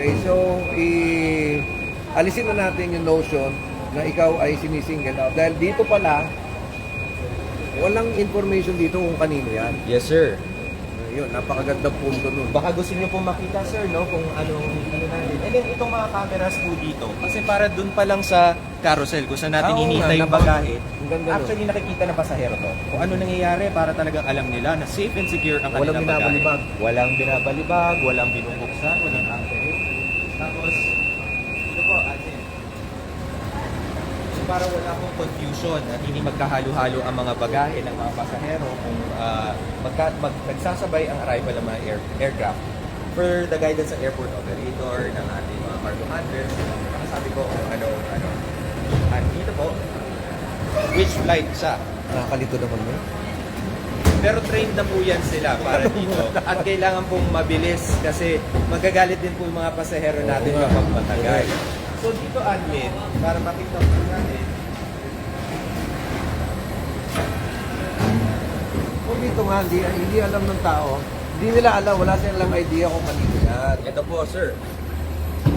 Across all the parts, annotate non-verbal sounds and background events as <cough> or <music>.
Okay, so i alisin na natin yung notion na ikaw ay sinisingle out. Dahil dito pala, walang information dito kung kanino yan. Yes, sir. Yun, napakagandang punto nun. Baka gusto niyo po makita, sir, no? Kung anong ano natin. And then, itong mga cameras po dito. Kasi para dun pa lang sa carousel, kung saan natin oo hinihintay yung bagahe. Ang. Actually, nakikita ng pasahero to. Kung ano nangyayari para talagang alam nila na safe and secure ang Walang kanilang bagahe. binabalibag. Walang binabalibag, walang binubuksan, walang anchoring. Tapos, ito po, ate. So para wala pong confusion at hindi magkahalo-halo ang mga bagahe ng mga pasahero kung ah, magka, mag, nagsasabay ang arrival ng mga air, aircraft. For the guidance ng airport operator, ng ating mga cargo handlers, sabi ko kung ano, ano. At dito po, which flight siya. Nakakalito naman mo. Pero trained na po yan sila para dito. At kailangan pong mabilis kasi magagalit din po yung mga pasahero natin kapag matagal. So dito admin, para makita po natin, Kung dito nga, hindi, hindi alam ng tao, hindi nila alam, wala silang idea kung kanino yan. ito po sir.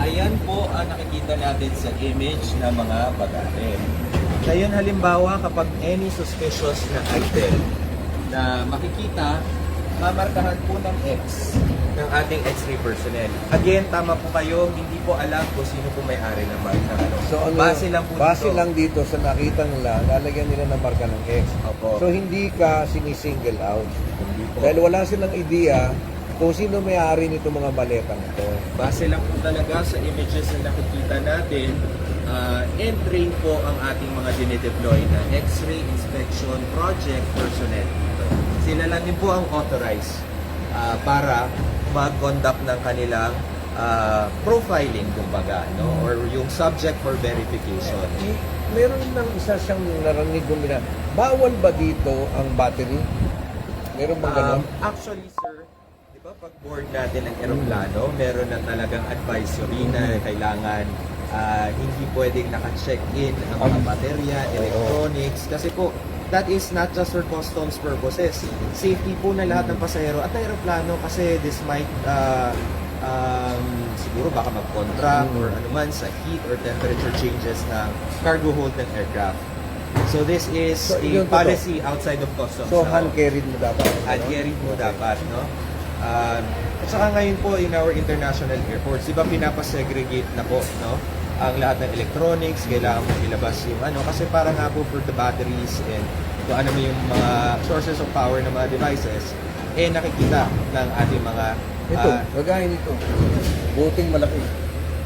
Ayan po ang nakikita natin sa image ng mga bagahe. Ngayon halimbawa kapag any suspicious na item na makikita, mamarkahan po ng X ng ating X-ray personnel. Again, tama po kayo, hindi po alam kung sino po may-ari ng mark ng ano. So ano, base lang po base dito. lang dito sa nakita nila, lalagyan nila ng marka ng X. Opo. So hindi ka sinisingle out. Hindi po. Dahil wala silang idea kung sino may-ari nito mga baletang ito. Base lang po talaga sa images na nakikita natin, uh, and train po ang ating mga dinideploy na X-ray inspection project personnel. Sila lang din po ang authorized uh, para mag-conduct ng kanilang uh, profiling kumbaga, no? or yung subject for verification. Eh, Meron nang isa siyang narinig bumila. Bawal ba dito ang battery? Meron bang ganun? Um, actually, sir, di ba pag board natin ng eroplano, meron na talagang advisory na kailangan ah, hindi pwedeng naka-check-in ang mga Um, baterya, electronics. Kasi po, that is not just for customs purposes. Safety po na lahat ng pasahero at ng eroplano kasi this might ah, um, siguro baka mag-contract Mm. or anuman sa heat or temperature changes ng cargo hold ng aircraft. So this is So, a yun po to. policy outside of customs. So now. hand carried mo dapat. Hand carry mo dapat, no? Um, at saka ngayon po in our international airports, di ba pinapasegregate na po, no? Ang lahat ng electronics, kailangan mo ilabas yung ano, kasi para nga po for the batteries and kung ano yung mga sources of power ng mga devices, eh nakikita ng ating mga Ito, ah, kagaya nito. Buting malaki.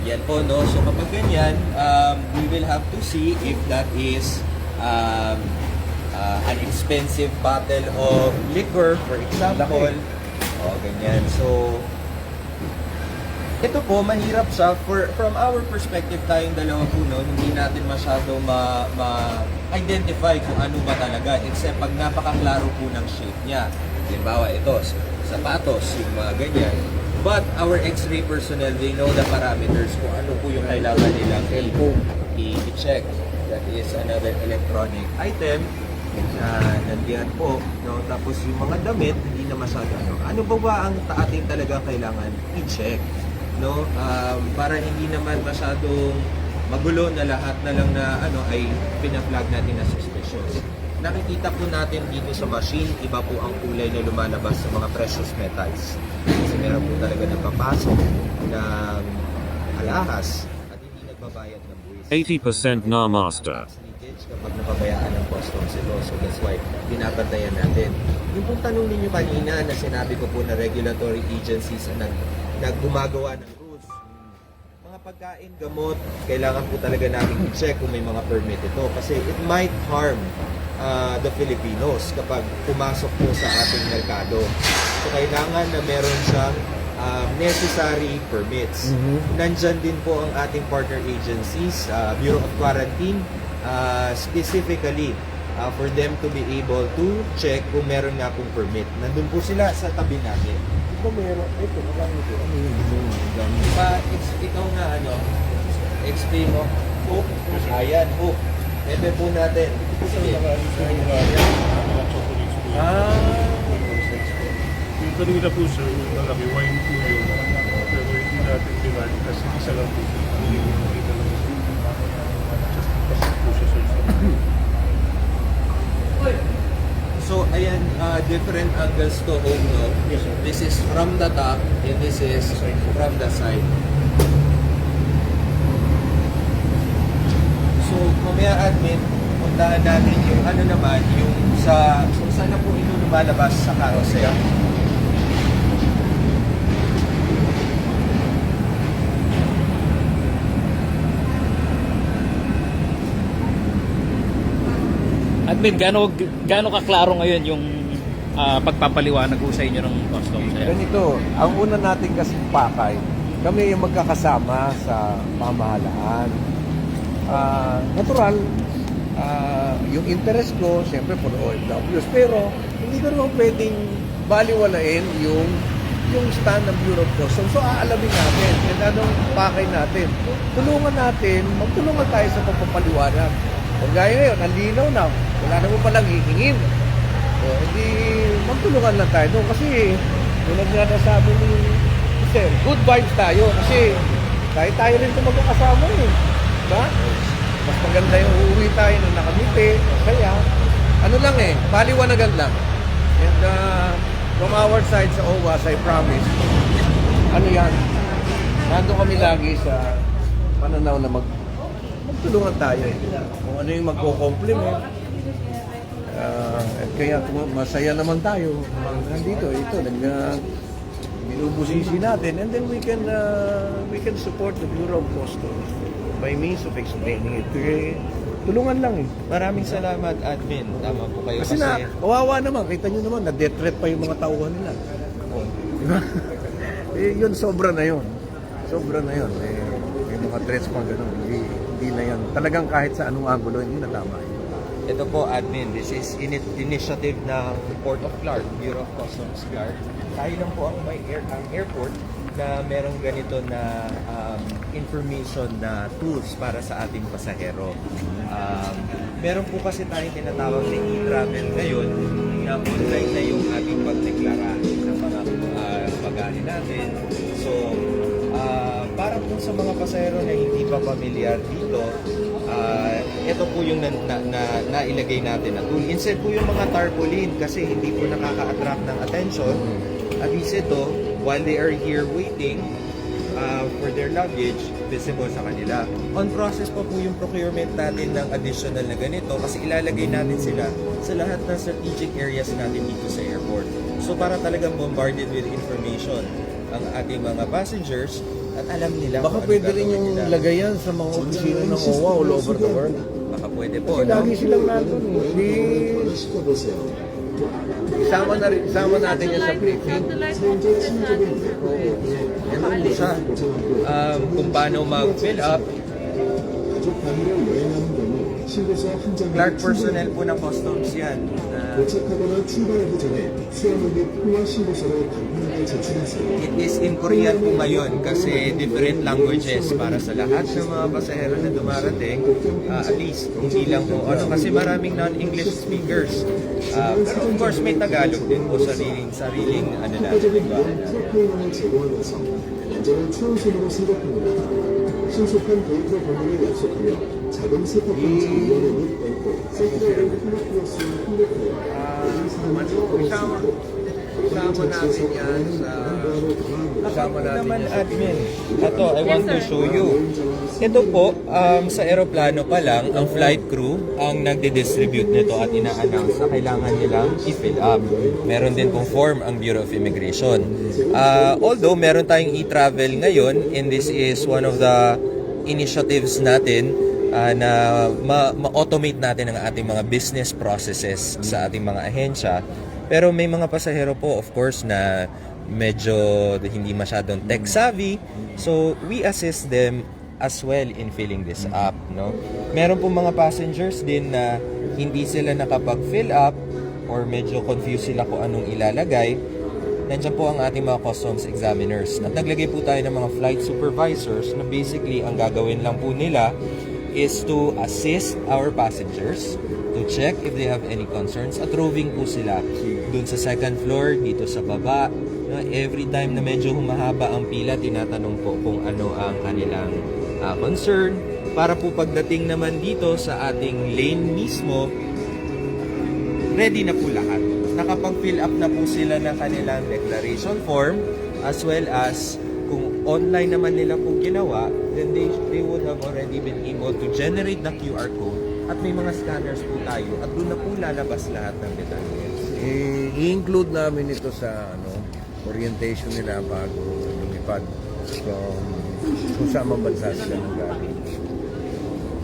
yan po, no? So kapag ganyan, um, we will have to see if that is um, uh, an expensive bottle of liquor, for example. Laki. O, ganyan. So, ito po, mahirap siya. For, from our perspective, tayong dalawa po, no, hindi natin masyado ma, ma-identify kung ano ba talaga. Except pag napakaklaro po ng shape niya. Halimbawa, ito, sapatos, yung mga ganyan. But our X-ray personnel, they know the parameters kung ano po yung kailangan nilang i-check. That is another electronic item na nandiyan po. No? Tapos yung mga damit, hindi na masyado. Ano, ano ba ba ang ating talagang kailangan i-check? No? Um, para hindi naman masyadong magulo na lahat na lang na ano ay pinaflag natin na suspicious. Nakikita po natin dito sa machine, iba po ang kulay na lumalabas sa mga precious metals. Kasi meron po talaga nagpapasok ng alahas at hindi nagbabayad ng buwis. 80% na master. Kapag napabayaan ng customs ito. So that's why binabantayan natin. Yung pong tanong ninyo kanina na sinabi ko po na regulatory agencies ang nag, naggumagawa ng rules. Mga pagkain, gamot, kailangan po talaga namin i-check kung may mga permit ito. Kasi it might harm uh, the Filipinos kapag pumasok po sa ating merkado. So kailangan na meron siyang um, necessary permits. Nandyan din po ang ating partner agencies, uh, Bureau of Quarantine, uh, specifically uh, for them to be able to check kung meron nga pong permit. Nandun po sila sa tabi namin. Ito meron. Ito, wala ito. Ano yun? Pa, ikaw nga ano, explain mo. Hook. Ayan, hook. Ebe po natin. Sige. Ah, Yung kanina po sir, yung malaki wine po yun. Pero hindi na ating demand kasi isa lang po siya. Hindi ko makita lang Just kasi po siya sa isa. So, ayan, uh, different angles to home, no? Yes, sir. This is from the top, and this is from the side. So, mamaya admin, puntahan namin yung ano naman, yung sa, kung saan na po ito lumalabas sa carousel. Admin, gaano, gaano kaklaro ngayon yung ah, pagpapaliwanag ko sa inyo ng customs? Ayan. Ganito, ang una natin kasi pakay, kami yung magkakasama sa pamahalaan. Ah, natural, ah, yung interest ko, siyempre for OFWs, pero hindi ko naman pwedeng baliwalain yung yung stand ng Bureau of Customs. So, aalamin natin. And anong pakay natin? Tulungan natin, magtulungan tayo sa pagpapaliwanag. Kung gaya ngayon, ang linaw na, wala naman palang hihingin. So, hindi magtulungan lang tayo doon kasi tulad nga na sabi ni Sir, good vibes tayo kasi kahit tayo rin ito magkakasama eh. Diba? Mas maganda yung uuwi tayo na nakamiti, masaya. Ano lang eh, paliwanagan lang. And uh, from our side sa OWAS, I promise, ano yan, nando kami lagi sa pananaw na mag magtulungan tayo eh. Kung ano yung magko-compliment, Ah, at kaya masaya naman tayo. Nandito, ito, nag uh, binubusisi natin and then we can uh, we can support the Bureau of Customs by means of explaining it. Eh, tulungan lang eh. Maraming salamat, admin. Tama po kayo Kasi na, kawawa naman, kita nyo naman, na-death threat pa yung mga tauhan nila. Di ba? <laughs> eh, yun, sobra na yun. Sobra na yun. Eh, may mga threats pa ganun. Hindi, hindi na yan. Talagang kahit sa anong angulo, hindi na tama yun. Ito po, admin. This is ini- initiative ng Port of Clark, Bureau of Customs Clark. Tayo lang po ang may air, ang airport na merong ganito na um, information na tools para sa ating pasahero. Um, meron po kasi tayong tinatawag na e-travel ngayon na online na yung ating pagdeklara ng mga uh, bagahe natin. So, ah, para po sa mga pasahero na hindi pa pamilyar dito, Ah, ito po yung na, na, na, nailagay natin na tool. Instead po yung mga tarpaulin kasi hindi po nakaka-attract ng attention. At least ito, while they are here waiting uh, for their luggage, visible sa kanila. On process pa po yung procurement natin ng additional na ganito kasi ilalagay natin sila sa lahat ng strategic areas natin dito sa airport. So para talagang bombarded with information ang ating mga passengers at alam nila Baka ano pwede rin yung nila. lagay yan sa mga opisina ng OWA all over the world. Baka pwede po, Kasi no? lagi silang nandun eh. Di, isama, na rin, isama natin yan sa briefing. Yan lang po siya. Um, kung paano mag-fill up. Clark personnel po ng customs yan. na 도착하거나 출발하기 전에 수화물의 통화 신고서를 당분간 제출하세요. it is in Korean po ngayon kasi different languages para sa lahat ng mga pasahero na dumarating. Ah, at least, hindi lang po. Ano, kasi maraming non-English speakers. Ah, pero of course, may Tagalog din po sariling, sariling ano natin. 효과적인 Diba? 이런 프로그램을 제공하면서 안전을 최우선으로 생각합니다. 신속한 데이터 공유를 약속하며 Kasama natin yan sa... Kasama naman admin. Ito, I want to show you. Ito po, um, sa aeroplano pa lang, ang flight crew ang nagde-distribute nito at ina-announce na kailangan nilang i-fill up. Meron din pong form ang Bureau of Immigration. Uh, although, meron tayong e-travel ngayon and this is one of the initiatives natin uh, na ma- ma-automate natin ang ating mga business processes sa ating mga ahensya. Pero may mga pasahero po, of course, na medyo hindi masyadong tech savvy. So, we assist them as well in filling this up, no? Meron po mga passengers din na hindi sila nakapag-fill up or medyo confused sila kung anong ilalagay. Nandiyan po ang ating mga customs examiners. At naglagay po tayo ng mga flight supervisors na basically ang gagawin lang po nila is to assist our passengers to check if they have any concerns at roving po sila dun sa second floor, dito sa baba, every time na medyo humahaba ang pila, tinatanong po kung ano ang kanilang ah, concern. Para po pagdating naman dito sa ating lane mismo, ready na po lahat. Nakapag-fill up na po sila ng kanilang declaration form as well as online naman nila po ginawa, then they, they would have already been able to generate the QR code at may mga scanners po tayo at doon na po lalabas lahat ng detalye. I- i-include namin ito sa ano orientation nila bago lumipad from kung saan man bansa sila nang galing.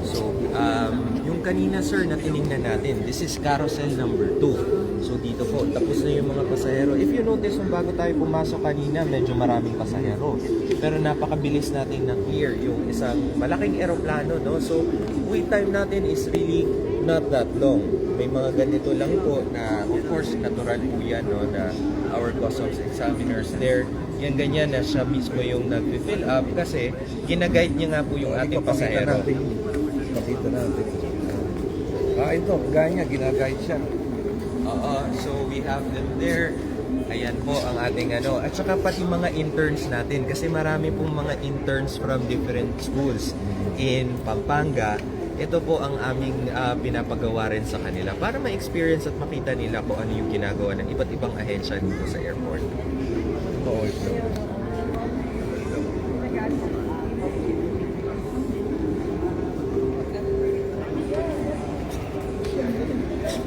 So, um, yung kanina sir na tinignan natin, this is carousel number 2. So dito po, tapos na yung mga pasahero. If you notice, nung bago tayo pumasok kanina, medyo maraming pasahero. Pero napakabilis natin na clear yung isang malaking eroplano, no? So, wait time natin is really not that long. May mga ganito lang po na, of course, natural po yan, no? Na our customs examiners there, yan ganyan na siya mismo yung nag-fill up kasi ginaguide niya nga po yung ating pasahero. natin. Ipakita natin. Ah, ito, gaya niya, ginaguide siya. Oo, so we have them there. Ayan po ang ating ano. At saka pati mga interns natin kasi marami pong mga interns from different schools in Pampanga. Ito po ang aming ah, pinapagawa rin sa kanila para ma-experience at makita nila kung ano yung ginagawa ng iba't ibang ahensya dito sa airport. Oo, ito.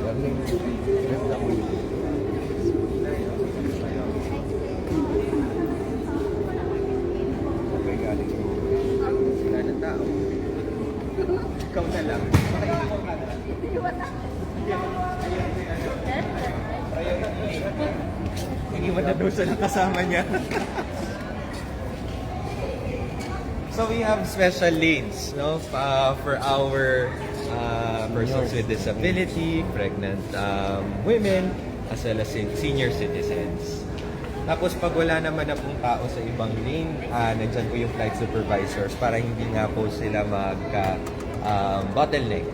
Galing. Okay, galing. Wala ng tao. Ikaw na lang. Makaiiwan ka na. Nag-iwan na daw siya ng kasama niya. so we have special lanes no uh, for our uh, persons with disability, pregnant um, women, as well as sen- senior citizens. Tapos pag wala naman na pong tao sa ibang lane, uh, nandyan po yung flight supervisors para hindi nga po sila magka um, bottleneck.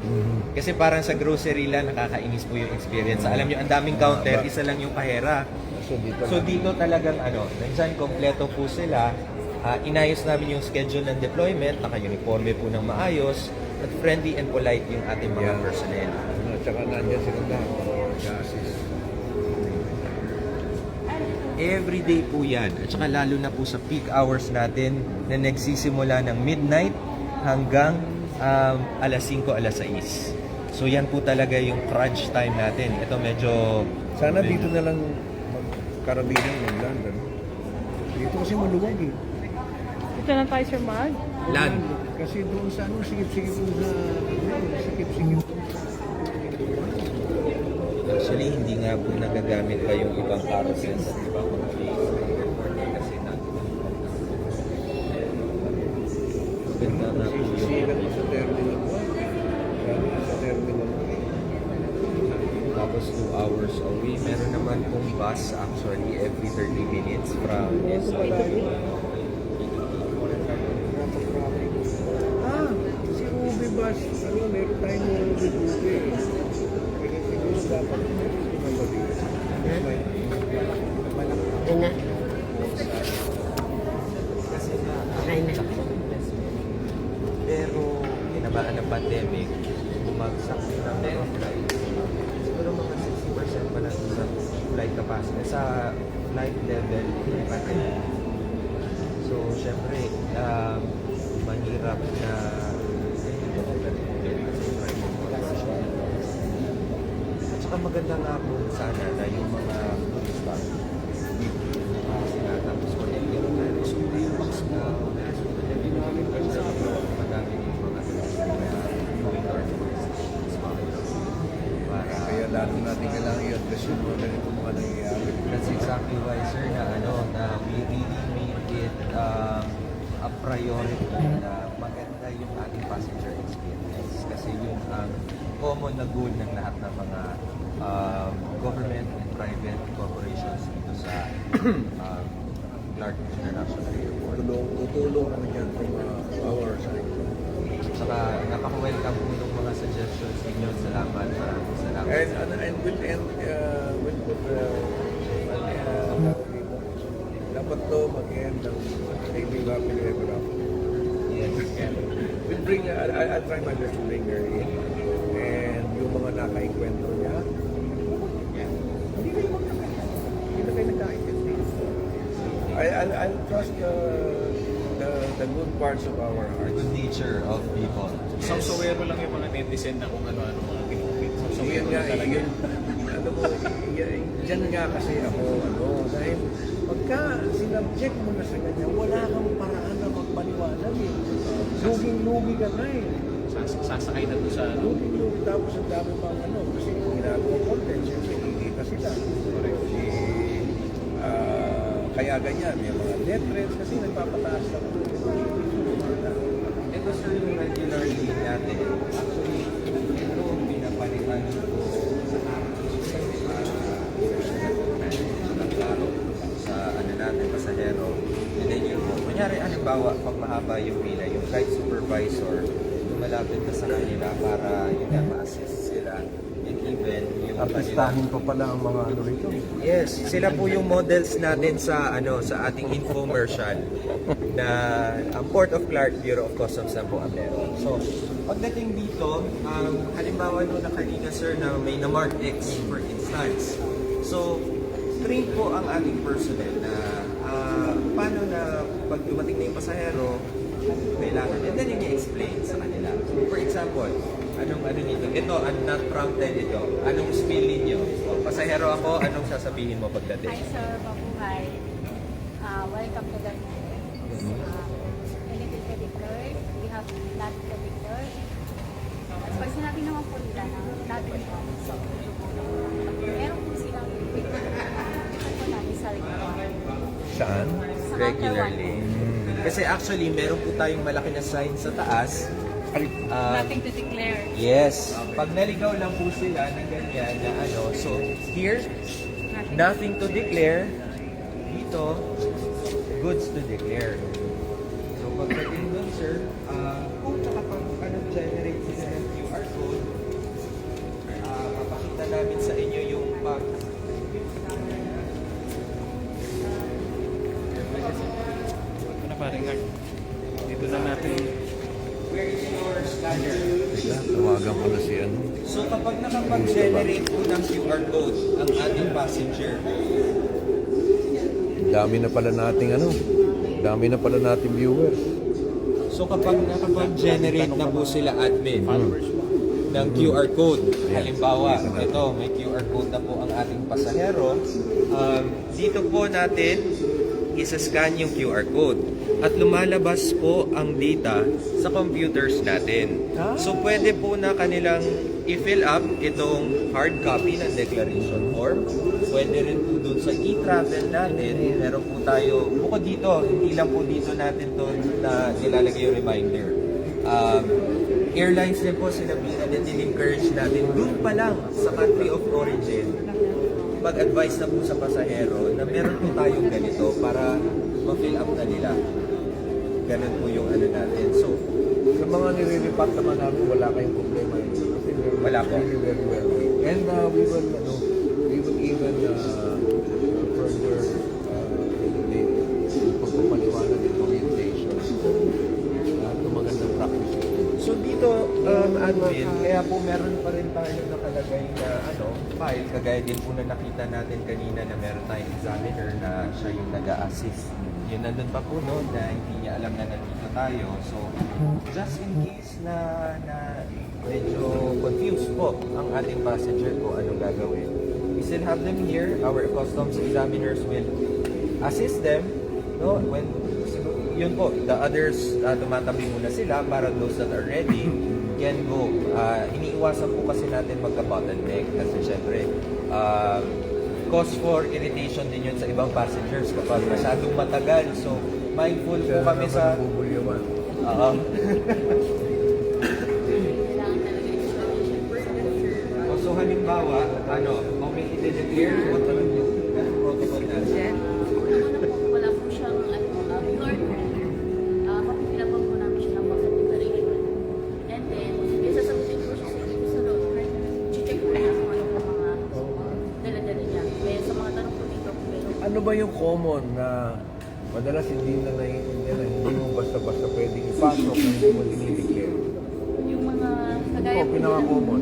Kasi parang sa grocery lang nakakainis po yung experience. Alam nyo, ang daming counter, isa lang yung kahera. So, dito So dito talagang ano, nandyan kompleto po sila. Ah, inayos namin yung schedule ng deployment, naka-uniforme po ng maayos, at friendly and polite yung ating mga Yeah. personnel. At saka nandiyan sila lahat. Every day po yan. At saka lalo na po sa peak hours natin na nagsisimula ng midnight hanggang um, alas 5, alas 6. So yan po talaga yung crunch time natin. Ito medyo... Sana dito na lang magkaramihan ng land. Ano? Dito kasi maluwag eh. Ito na tayo, Sir Mag. Land. Kasi doon sa ano, sikip-sikip doon sa... ano, Sikip-sikip. Actually, hindi nga po nagagamit pa yung ibang carousel sa ibang mga place. Kasi na... Ganda na po yung... Mo sa terminal 1. Galing sa terminal 1. Tapos 2 hours away. Meron naman pong bus actually every 30 minutes from SB. Ah, si Ubi Bus. Ano, meron tayong Ubi Ubi. Kaya siguro dapat number dito. Kasi nga, pero kinabaan ng pandemic, bumagsak din ang mga flight. Siguro mga 60% pa lang sa flight capacity, sa flight level ng pandemic. So, syempre, um, mahirap na at saka maganda nga po sana na yung mga turista tapos ko yung yung gusto ko yung box na madami yung mga turista kaya going to our tourists para Kaya lalo natin kailangan i-address yung mga ganito mga nangyayari. That's exactly why, sir, na ano, na we really made it um, a priority na maganda yung ating passenger experience. Kasi yung ang common na goal ng lahat ng mga um, government and private corporations dito sa um, Clark International Airport. Tulong, tutulong naman yan from uh, our side. Saka napaka-welcome po ng mga suggestions ninyo. Salamat. Maraming salamat. And, and, and we'll, and, uh, we'll put uh, uh, dapat to mag-end ng maybe happily ever after. Yes. We'll bring, I, I, I'll try my best to bring her in. And yung mga nakaikwento niya, hindi kayo magkakaisa. Hindi na kayo nagkakaintindi. I, I'll, I'll trust the, the, the good parts of our The hearts. good nature of people. So, sawero lang yung mga netizen na kung ano-ano mga pinupit. So, So, sawero yun nga, lang talaga. yun, ano mo, dyan nga kasi ako, ano, dahil pagka sinabject mo na sa ganyan, wala kang paraan na magpaliwanag eh. Luging-lugi ka na eh. Sas- Sasakay na doon sa ano. Luging-lugi tapos ang dami pang ano, kasi ginagawa content, siyempre kikita sila. Eh, ah, kaya ganyan, may mga death threats kasi nagpapataas lang. Ito sir yung regular lead natin. Actually, ito pinapalitan ko sa sa ano natin, pasahero. And then yun po, kunyari, halimbawa, pag mahaba yung pila, yung flight supervisor, lumalapit na sa kanila para yun nga, ma-assist sila. And even yung Artistahin pa pala ang mga ano rito. Yes, sila po yung models natin sa ano sa ating infomercial na ang Port of Clark Bureau of Customs na po ang meron. So, pagdating dito, um, halimbawa nung nakalina sir na may na-mark X for instance. So, train po ang ating personnel na ah, paano na pag dumating na yung pasahero, kailangan. And then yun i-explain sa kanila. For example, anong ano nito? Ito, ang not prompted ito. Anong spill ninyo? O, pasahero ako, anong sasabihin mo Hi pagdating? sir, mabuhay. Uh, welcome to the. Uh, to declare? We have to declare. At pag sinabi naman po nila na po, so, meron po silang. Saan? Regularly. Kasi actually, meron po tayong malaki na sign sa taas. Um, Nothing to declare. Yes. Pag naligaw lang po sila ng ganyan na ano, so here, nothing to declare. Dito, goods to declare. So pagdating doon, sir, kapag nakapag-generate po ng QR code ang ating passenger, Dami na pala nating ano. Dami na pala nating viewers. so kapag nakapag-generate na po sila admin ng QR code, halimbawa, ito, may QR code na po ang ating pasahero, um, dito po natin isa-scan yung QR code at lumalabas po ang data sa computers natin. So pwede po na kanilang i-fill up itong hard copy ng declaration form. Pwede rin po dun sa e-travel natin, meron po tayo, bukod dito, hindi lang po dito natin to na nilalagay yung reminder. Um, airlines din po sila din din-encourage natin dun pa lang sa country of origin mag-advise na po sa pasahero na meron po tayong ganito para ma-fill up na nila. Ganun po yung ano natin. So, Sa mga nire-report naman namin, wala kayong problema. Wala po. really very well. And uh, we will, ano, we will even uh, further uh, elevate yung pagpapaliwanag and orientation at yung magandang practices. so dito, um, admin, kaya po meron pa rin tayo nakalagay na ano, file, kagaya din po na nakita natin kanina na meron tayong examiner na siya yung nag-a-assist. Yun nandun pa po no, na hindi niya alam na nandito tayo. So, just in case na, na medyo confused po ang ating passenger ko anong gagawin. We still have them here. Our customs examiners will assist them no when yun po the others uh, tumatabi muna sila para those that are ready can go uh, iniiwasan po kasi natin magka bottleneck kasi syempre uh, cause for irritation din yun sa ibang passengers kapag masyadong matagal so mindful po kami sa. Oo. So halimbawa ano kung may i-declare what common na Madalas hindi na naiintindihan na hindi mo basta-basta pwedeng ipasok na hindi mo dinideclare. Yung mga kagaya po pinaka-common.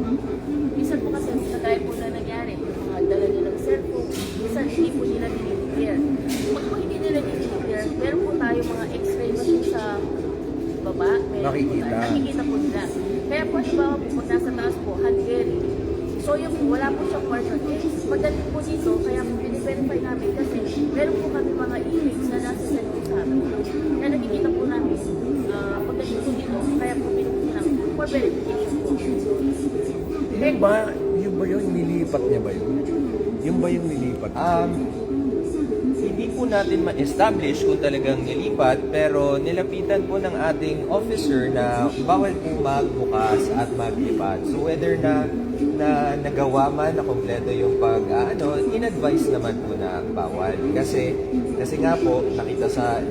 Minsan po kasi kagaya po na nangyari, yung mga dala nilang cellphone, minsan hindi po nila dinideclare. Pag po hindi nila dinideclare, meron po tayo mga x-ray machine sa baba. Meron Nakikita. Po tayo, nakikita po nila. Kaya po, halimbawa po, pag nasa taas po, hand carry. So yung wala po siyang quarter case. Pagdating po dito, kaya po verify namin meron po kami mga image na nasa sa amin. Kaya nakikita po namin, ah, pagdating po dito, kaya po pinupin namin for verification po. Yung ba, yung ba yung nilipat niya ba yun? Yung ba yung nilipat? Um, po natin ma-establish kung talagang nilipat, pero nilapitan po ng ating officer na bawal po magbukas at maglipat. So whether na na nagawa man na kompleto yung pag ah, in-advise naman po na bawal. Kasi kasi nga po nakita sa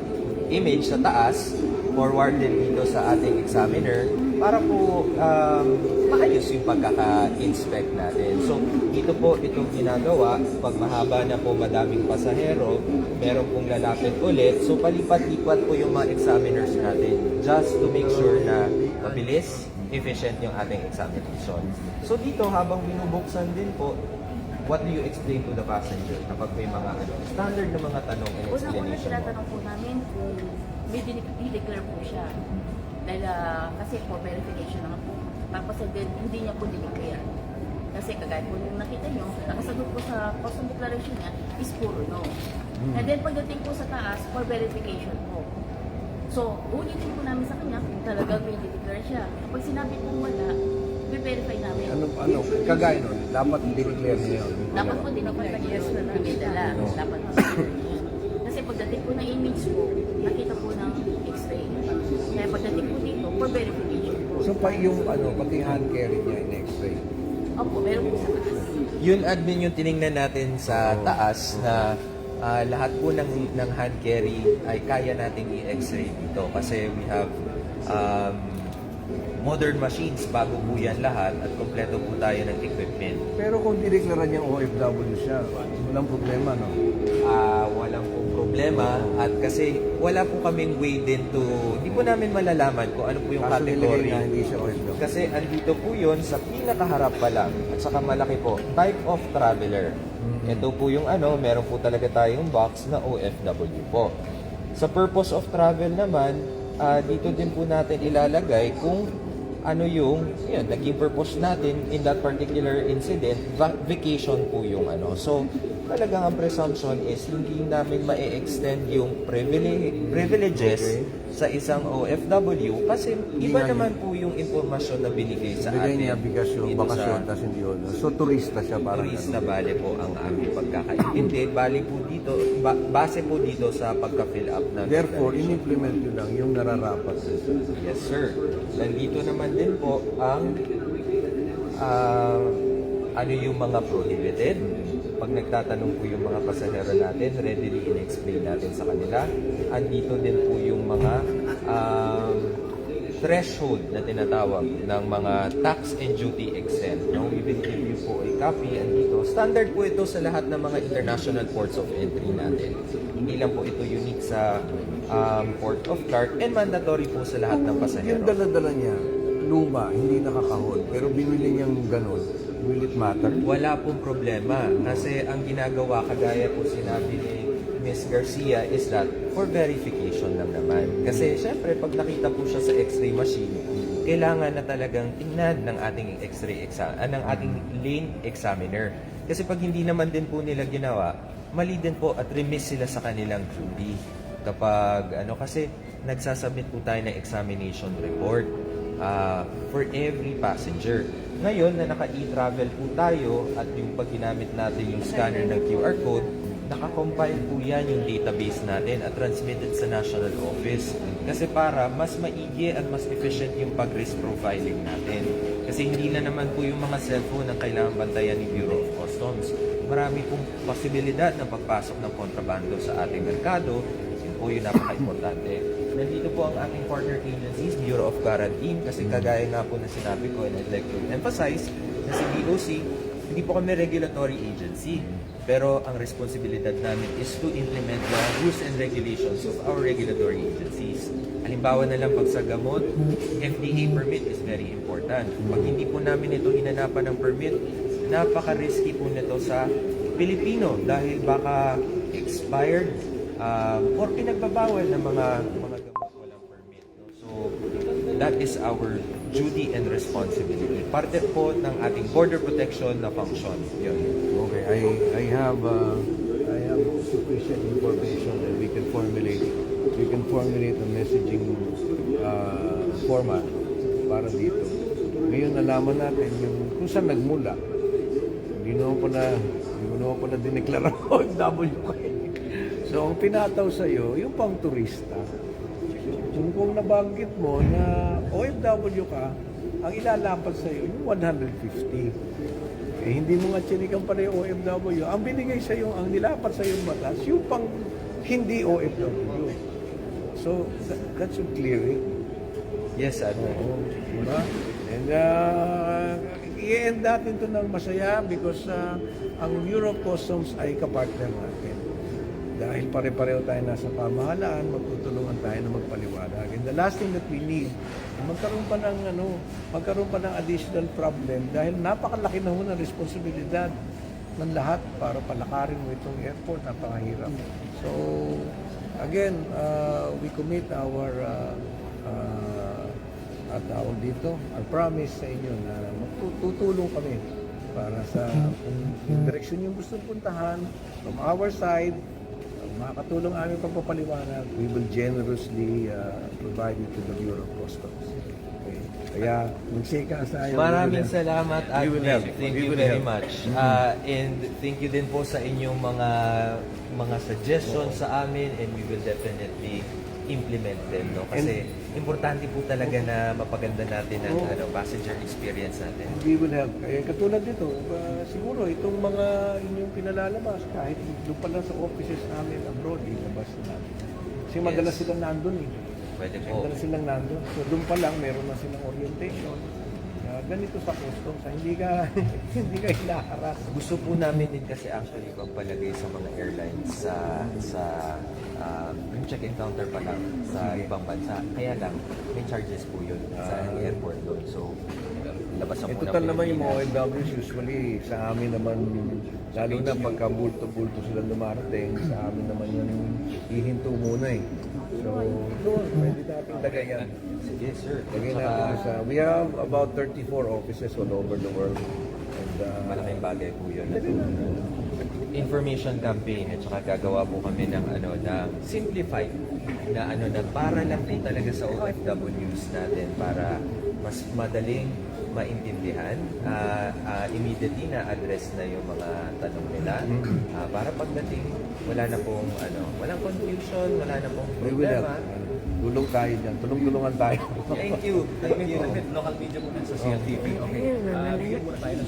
image sa taas forwarded dito sa ating examiner para po um, maayos yung pagkaka-inspect natin. So, dito po itong ginagawa, pag mahaba na po madaming pasahero, meron pong lalapit ulit. So, palipat-lipat po yung mga examiners natin just to make sure na mabilis, efficient yung ating examination. So, dito habang binubuksan din po, what do you explain to the passenger kapag may mga ano, standard na mga tanong and explanation mo? tinatanong po namin kung may dinideclare po siya. Dahil ah, kasi for verification naman po. Tapos then, hindi niya po dineclare. Kasi kagaya po nung nakita nyo, nakasagot po sa custom declaration niya is puro no. And then pagdating po sa taas, for verification po. So, ulitin po namin sa kanya kung talagang may dineclare siya. Kapag sinabi po wala, verify namin. Ano, ano, kagaya nun, dapat dineclare niya yun. Dapat po din ako yes na namin dala. Dapat po Kasi pagdating po ng image po, nakita po ng x-ray. Kaya pagdating po dito, for verification po. So, pa yung ano, pati hand carry niya in x-ray. Opo, meron po sa taas. Yun admin yung tiningnan natin sa taas na ah, lahat po ng, ng hand carry ay kaya nating i-x-ray dito kasi we have um, modern machines bago po yan lahat at kompleto po tayo ng equipment. Pero kung dineklara niyang OFW siya, walang problema, no? Problema at kasi wala po kaming way din to hindi po namin malalaman kung ano po yung Kaso nilagay category. na hindi siya OFW. Kasi andito po yun sa pinakaharap pa lang at saka malaki po, type of traveler. Ito po yung ano, meron po talaga tayong box na OFW po. Sa purpose of travel naman, ah, dito din po natin ilalagay kung ano yung yun, naging purpose natin in that particular incident, va- vacation po yung ano. So, talagang ang presumption is hindi namin ma-extend yung privile- privileges Okay. Sa isang OFW kasi Hindi iba nga naman po yung informasyon na binigay sa Bigay atin. niya bigas yung dito bakasyon, sa tapos hindi yun. So, turista siya parang turist ano. na bale po ang aming pagkakaintindi. Bali po dito, ba- base po dito sa pagka-fill up ng Therefore, in-implement nyo lang yung nararapat sa Yes, sir. Nandito naman din po ang ah, ano yung mga prohibited. Pag nagtatanong po yung mga pasahero natin, readily in-explain natin sa kanila. Andito din po mga um, threshold na tinatawag ng mga tax and duty exempt. No? We will give you po a copy. Andito, standard po ito sa lahat ng mga international ports of entry natin. Hindi lang po ito unique sa um, Port of Clark and mandatory po sa lahat ng pasahero. Yung dala-dala niya, luma, hindi nakakahon. Pero binili niyang ganun. Will it matter? Wala pong problema kasi ang ginagawa kagaya po sinabi ni Miss Garcia is that for verification lang naman. Kasi syempre pag nakita po siya sa x-ray machine, kailangan na talagang tingnan ng ating x-ray exam, ah, ng ating lane examiner. Kasi pag hindi naman din po nila ginawa, mali din po at remiss sila sa kanilang duty. Kapag ano kasi nagsasubmit po tayo ng examination report ah, for every passenger. Ngayon na naka-e-travel po tayo at yung pag ginamit natin yung scanner ng QR code, nakakompile po yan yung database natin at transmitted sa national office. Kasi para mas maigi at mas efficient yung pag-risk profiling natin. Kasi hindi na naman po yung mga cellphone ang kailangan bantayan ni Bureau of Customs. Marami pong posibilidad ng pagpasok ng kontrabando sa ating merkado. Yun po yung napaka-importante. Nandito po ang ating partner agencies, Bureau of Quarantine, kasi kagaya nga po na sinabi ko and I'd like to emphasize na si BOC, hindi po kami regulatory agency. Pero ang responsibilidad namin is to implement the rules and regulations of our regulatory agencies. Halimbawa na lang pag sa gamot, FDA permit is very important. Pag hindi po namin ito hinanapan ng permit, napaka-risky po nito sa Pilipino dahil baka expired um, or pinagbabawal ng mga mga gamot walang permit. No? So, that is our duty and responsibility. Parte po ng ating border protection na function. Yun. Okay, I I have uh, I have sufficient information that we can formulate we can formulate a messaging uh, format para dito. Ngayon nalaman natin yung kung saan nagmula. Hindi naman pa na hindi naman pa na dineklara <laughs> OFW kayo. So ang pinataw sa iyo, yung pang turista. Kung kung nabanggit mo na OFW ka, ang ilalapad sa iyo yung 150. Eh, hindi mo nga chinikan pala yung OFW. Ang binigay sa iyo, ang nilapat sa yung batas, yung pang hindi OFW. So, that, that should clear it. Yes, Admiral. Oo, diba? And uh, i-end natin to ng masaya because uh, ang of Customs ay kapartner natin. Dahil pare-pareho tayo nasa pamahalaan, magtutulungan tayo na magpaliwanag. And the last thing that we need, magkaroon pa ng ano, magkaroon pa ng additional problem dahil napakalaki na ho ng responsibilidad ng lahat para palakarin mo itong airport, napakahirap. So, again, uh, we commit our uh, uh, at tawag dito, our promise sa inyo na magtutulong kami para sa kung yung direksyon yung gusto puntahan from our side, makakatulong aming pagpapaliwanag, we will generously uh, provide it to the Bureau of Customs. Okay. Kaya, hands tayo. Maraming We will help. salamat, We will Admiral. help. Thank We you will very help. much. Uh, and thank you din po sa inyong mga mga suggestions sa amin and we will definitely implement them. No? Kasi importante po talaga na mapaganda natin ang ano, passenger experience natin. We will help. Kaya katulad nito, uh, siguro itong mga inyong pinalalabas, kahit doon pa lang sa offices namin abroad, ilabas na natin. Kasi madalas Yes. silang nandun eh. Pwede po. Madalas silang nandun. So doon pa lang, meron na silang orientation. Ganito sa customs, ah, hindi ka <laughs> hindi ka hinaharas. Gusto po namin din kasi actually magpalagay sa mga airlines sa sa um, yung check-in counter pa lang sa ibang bansa. Kaya lang, may charges po yun sa airport doon. So, labasan Eh, po total naman yung mga. OFWs usually sa amin naman, lalo na pagka bulto-bulto sila dumarating, sa amin naman yung hihinto muna eh. So, pwede natin lagay yan. Sige, sir. Lagay natin sa, we have about 34 offices all over the world. And, uh, malaking bagay po yun. Information campaign at saka gagawa po kami ng ano ng simplified na ano na para lang po talaga sa OFWs natin para mas madaling maintindihan ah, ah, immediately na address na yung mga tanong nila Ah, para pagdating wala na pong ano walang confusion wala na pong we will help. problema Tulong tayo dyan. Tulong-tulungan tayo. thank you thank you Local media po sa CLTV. Okay. Uh, bigyan muna tayo ng.